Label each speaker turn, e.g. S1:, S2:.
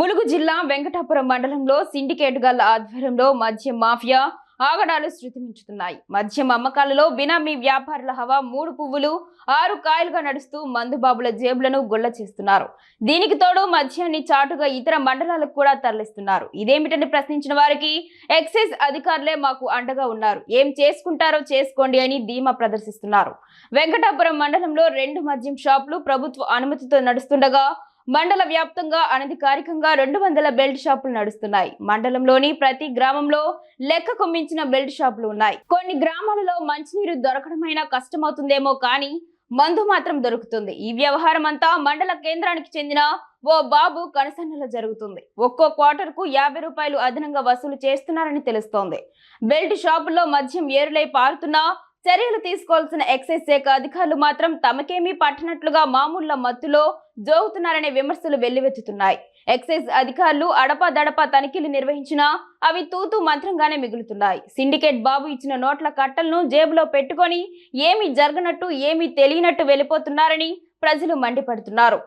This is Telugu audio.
S1: ములుగు జిల్లా వెంకటాపురం మండలంలో సిండికేట్ గల్ల ఆధ్వర్యంలో మద్యం మాఫియా ఆగడాలు శృతిమించుతున్నాయి. మద్యం అమ్మకాలలో బినామీ వ్యాపారుల హవా మూడు పువ్వులు ఆరు కాయలుగా నడుస్తూ మందుబాబుల జేబులను గుల్ల చేస్తున్నారు. దీనికి తోడు మద్యాన్ని చాటుగా ఇతర మండలాలకు కూడా తరలిస్తున్నారు. ఇదేమిటని ప్రశ్నించిన వారికి ఎక్సైజ్ అధికారులే మాకు అండగా ఉన్నారు. ఏం చేసుకుంటారో చేసుకోండి అని ధీమా ప్రదర్శిస్తున్నారు. వెంకటాపురం మండలంలో రెండు మద్యం షాపులు ప్రభుత్వ అనుమతితో నడుస్తుండగా మండల వ్యాప్తంగా అనధికారికంగా రెండు వందల బెల్ట్ షాపులు నడుస్తున్నాయి. మండలంలోని ప్రతి గ్రామంలో లెక్కకు మించిన బెల్ట్ షాపులు ఉన్నాయి. కొన్ని గ్రామాలలో మంచినీరు దొరకడమైనా కష్టమవుతుందేమో కానీ మందు మాత్రం దొరుకుతుంది. ఈ వ్యవహారం అంతా మండల కేంద్రానికి చెందిన ఓ బాబు కనసన్నలో జరుగుతుంది. ఒక్కో క్వార్టర్కు యాభై రూపాయలు అదనంగా వసూలు చేస్తున్నారని తెలుస్తోంది. బెల్ట్ షాపుల్లో మద్యం ఏరులై పారుతున్నా చర్యలు తీసుకోవాల్సిన ఎక్సైజ్ శాఖ అధికారులు మాత్రం తమకేమీ పట్టనట్లుగా మామూళ్ళ మత్తులో జోగుతున్నారనే విమర్శలు వెల్లువెత్తుతున్నాయి. ఎక్సైజ్ అధికారులు అడపాదడపా తనిఖీలు నిర్వహించినా అవి తూతూ మంత్రంగానే మిగులుతున్నాయి. సిండికేట్ బాబు ఇచ్చిన నోట్ల కట్టలను జేబులో పెట్టుకొని ఏమీ జరగనట్టు ఏమీ తెలియనట్టు వెళ్ళిపోతున్నారని ప్రజలు మండిపడుతున్నారు.